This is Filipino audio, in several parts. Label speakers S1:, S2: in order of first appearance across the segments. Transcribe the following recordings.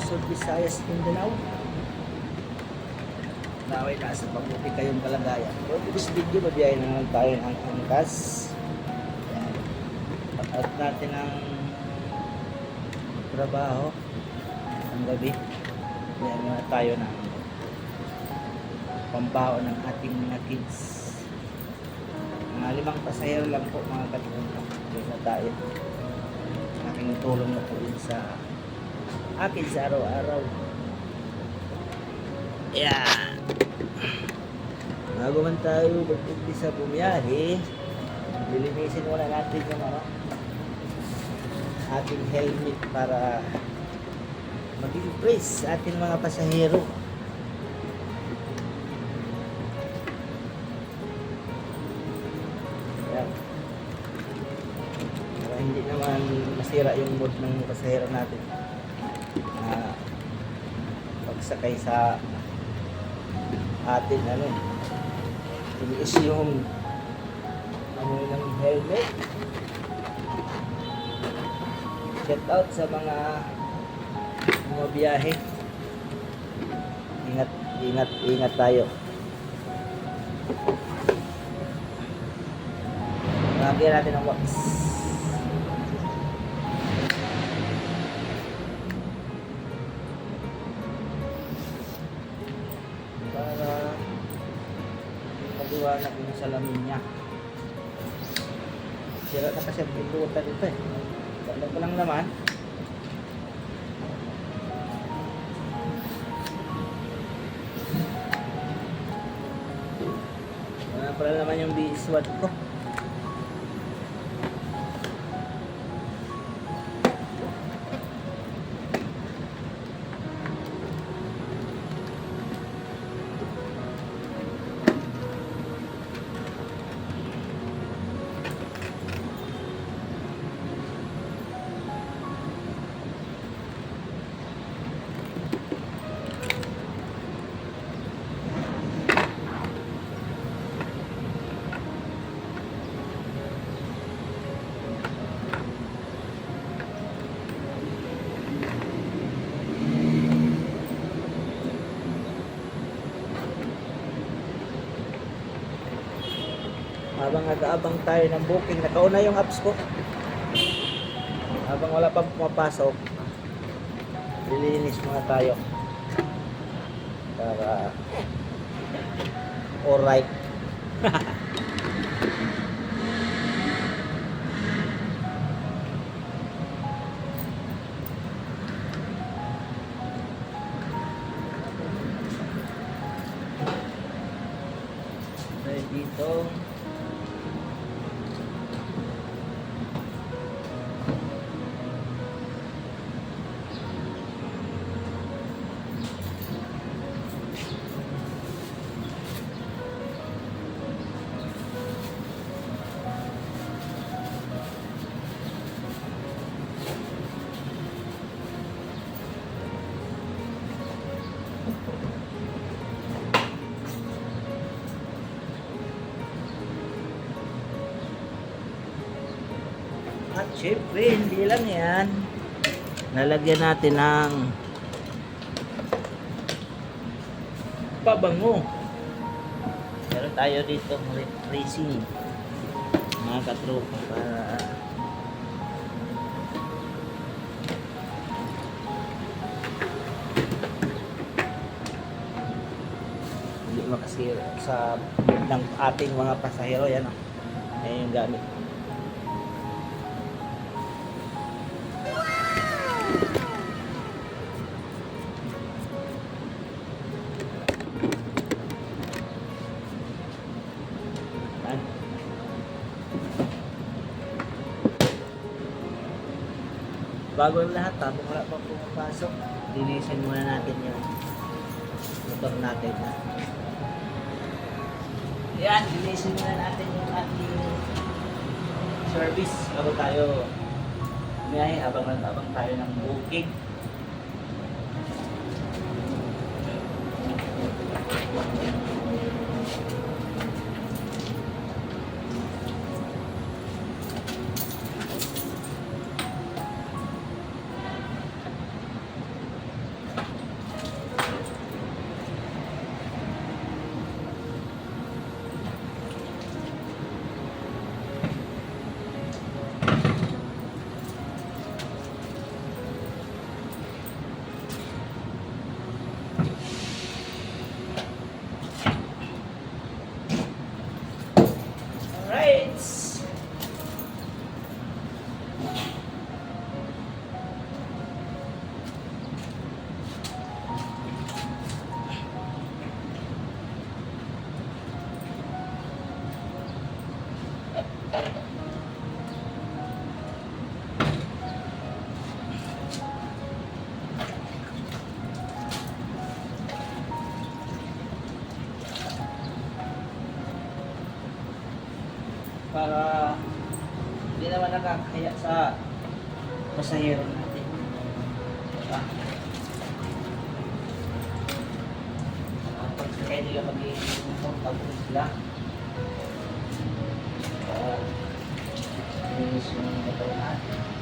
S1: Luzon, Visayas, Mindanao. Naway nasa pabuti kayong kalagayan. For this video, mabiyahin na naman tayo ng angkas. At natin ang trabaho ang gabi. Yan muna tayo ng pambaon ng ating mga kids. Mga limang pasahero lang po mga katropa. Yan na tayo. Aking tulong na po sa akin sa araw-araw. Yan. Bago man tayo mag-umpisa bumiyahe, lilinisin muna natin yung ano, ating helmet para maging fresh sa ating mga pasahero. Yan. Para hindi naman masira yung mood ng pasahero natin. Na pagsakay sa atin ano tiniis yung ano ng helmet. Shout out sa mga mga biyahe. Ingat ingat ingat tayo. Lagyan natin ng wax salamin niya. Sira na kasi ang pindutan dito eh. Wala ko lang naman. Wala pala naman yung biswat ko. Habang nag-aabang tayo ng booking, nakauna yung apps ko. Habang wala pa pumapasok, lilinis muna tayo. Para alright. At syempre, hindi lang yan. Lalagyan natin ng pabango. Meron tayo dito refreshing mga katropa para hindi makasira sa ng ating mga pasahero yan o. Ayan yung gamit. Bago ang lahat, habang wala pa pumapasok, linisin muna natin yung motor natin. Ha? Yan, linisin muna natin yung ating service bago tayo umiyahe habang habang tayo ng booking. Nakakaya sa pasahero natin. Diba? Pag sakay nila magiging comfortable sila. Uh, linis yung motor natin.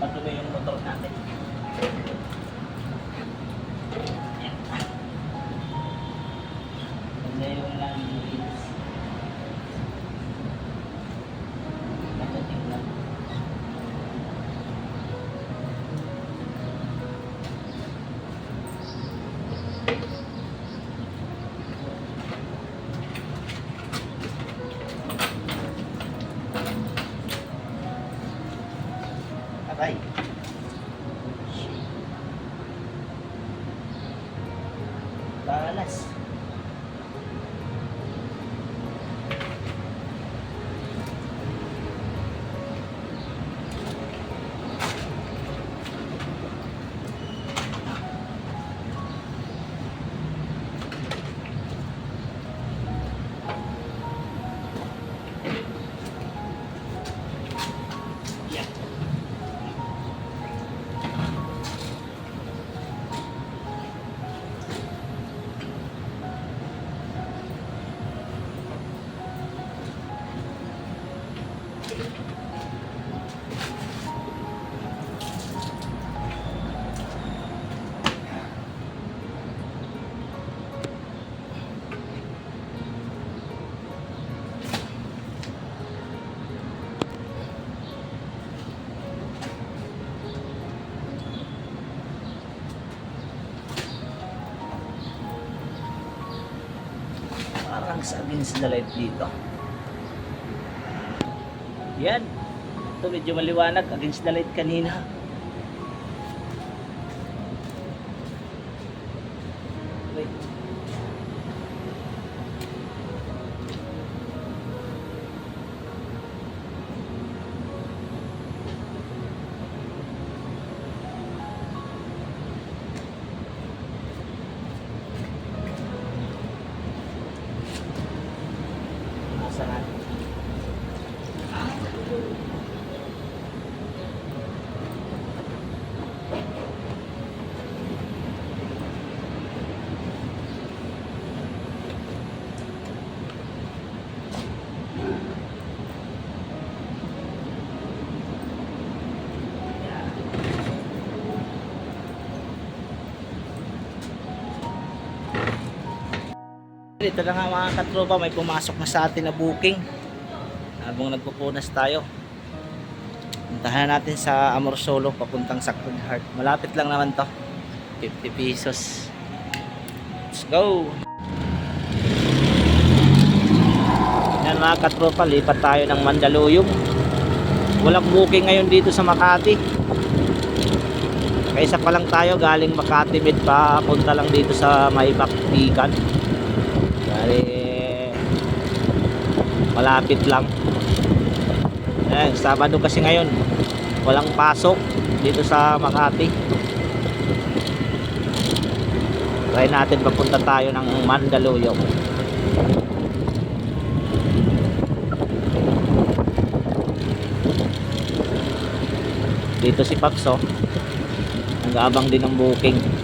S1: Patuloy yung motor natin? Aray. Balas. Parang against the light dito. Yan. Ito medyo maliwanag against the light kanina. Ito na nga mga katropa, may pumasok na sa atin na booking. Habang nagpupunas tayo. Puntahan natin sa Amor Solo, papuntang Sacred Heart. Malapit lang naman to. 50 pesos. Let's go! Yan mga katropa, lipat tayo ng Mandaluyong. Walang booking ngayon dito sa Makati. Kaysa pa lang tayo galing Makati Med pa punta lang dito sa Maybach Ikan. Malapit lang. Eh, Sabado kasi ngayon. Walang pasok dito sa Makati. Try natin papunta tayo ng Mandaluyong. Dito si Papso. Nag-aabang din ng booking.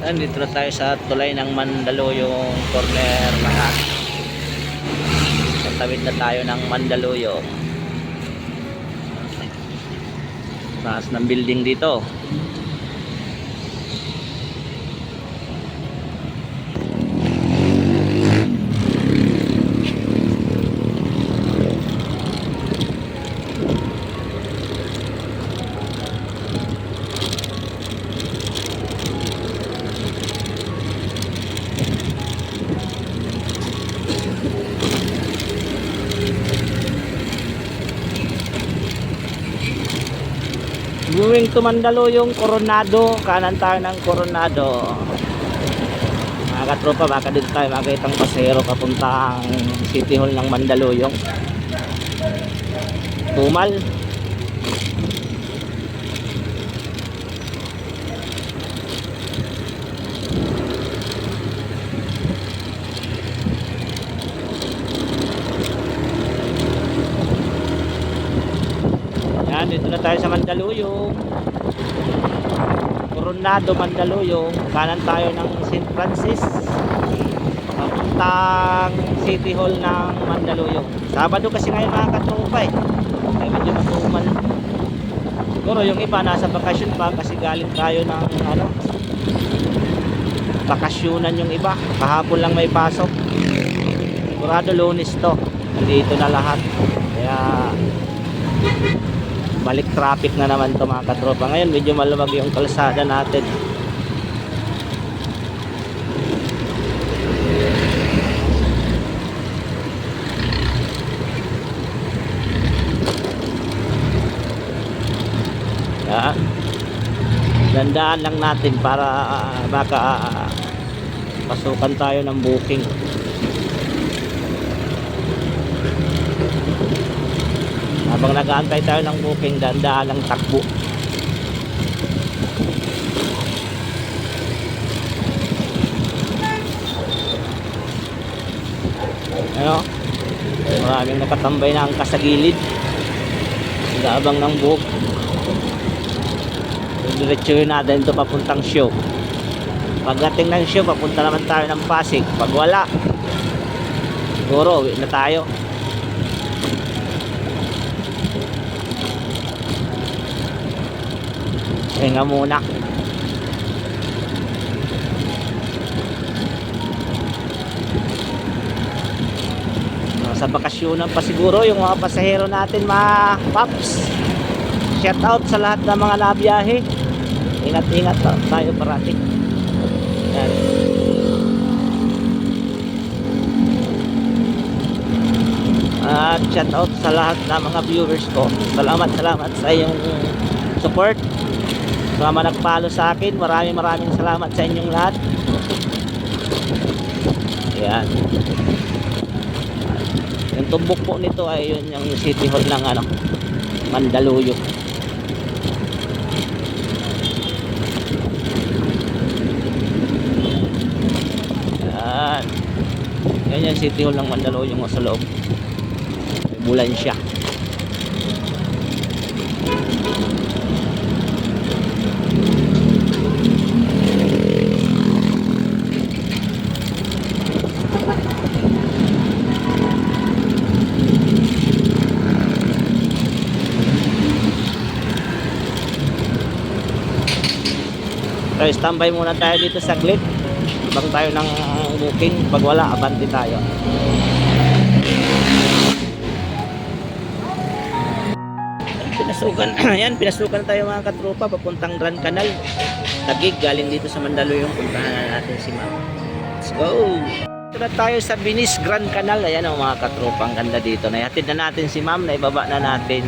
S1: Nandito na tayo sa tulay ng Mandaluyong corner lahat. Tatawid na tayo ng Mandaluyong. Taas ng building dito. Going to Mandaluyong Coronado. Kanan tayo ng Coronado. Mga katropa, baka dito tayo makita ang pasero papuntang City Hall ng Mandaluyong. Tumal. Yan, dito na tayo sa Mandaluyong. Coronado, Mandaluyong. Kanan tayo ng St. Francis. Papuntang City Hall ng Mandaluyong. Sabado kasi ngayon mga katropa eh. Kaya medyo matumal. Siguro yung iba nasa bakasyon pa kasi galing tayo ng ano, bakasyonan yung iba. Kahapon lang may pasok. Sigurado lunes to. Nandito na lahat. Kaya balik traffic na naman to mga katropa ngayon medyo maluwag yung kalsada natin Yan. Dandaan lang natin para ah, baka ah, pasukan tayo ng booking. Habang nag-aantay tayo ng booking, dandaan lang takbo. Ano? Maraming nakatambay na ang kasagilid. Nag-aabang ng book. Diretsuhin natin ito papuntang show. Pagdating ng show, papunta naman tayo ng Pasig. Pag wala, siguro, uwi na tayo. Hinga muna. Sa bakasyonan pa siguro yung mga pasahero natin mga paps. Shout out sa lahat ng mga nabiyahe. Ingat-ingat ta- tayo parati. Yan. At shout out sa lahat ng mga viewers ko. Salamat, salamat sa iyong support. Sa mga nagpalo sa akin, maraming maraming salamat sa inyong lahat. Yan. Yung tumbok po nito ay yun yung City Hall ng ano, Mandaluyong. Yan. Yan yung City Hall ng Mandaluyong sa loob. May bulan siya. Standby muna tayo dito sa glit. Ibang tayo ng booking. Pag wala, abante tayo. Pinasukan, ayan, pinasukan tayo mga katropa papuntang Grand Canal. Tagig, galing dito sa Mandaluyong. Puntahan na natin si Ma'am. Let's go! Ito na tayo sa Binis Grand Canal. Ayan ang mga katropa, ang ganda dito. Naihatid na natin si Ma'am, naibaba na natin.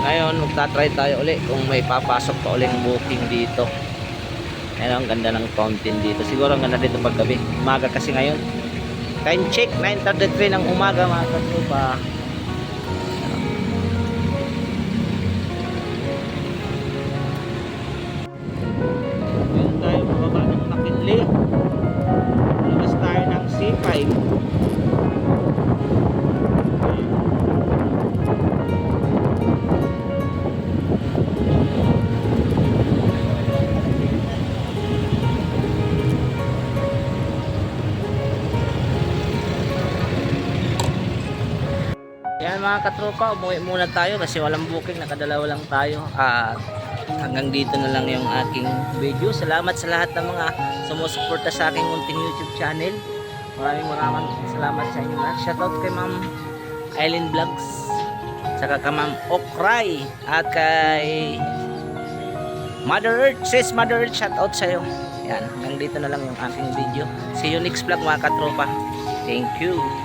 S1: Ngayon, magta-try tayo uli kung may papasok pa uling booking dito. Ayan ang ganda ng fountain dito. Siguro ang ganda dito paggabi. Umaga kasi ngayon. Time check, 9.33 ng umaga mga katropa. Ngayon tayo bababa ng McKinley. Mga katropa, umuwi muna tayo kasi walang booking, nakadalawa lang tayo. At hanggang dito na lang yung aking video. Salamat sa lahat ng mga sumusuporta sa aking munting YouTube channel. Maraming maraming salamat sa inyo. Shoutout kay Ma'am Eileen Vlogs. Saka kay Ma'am Okray. At kay Mother Earth. Sis Mother Earth, shoutout sa'yo. Yan, hanggang dito na lang yung aking video. See you next vlog mga katropa. Thank you.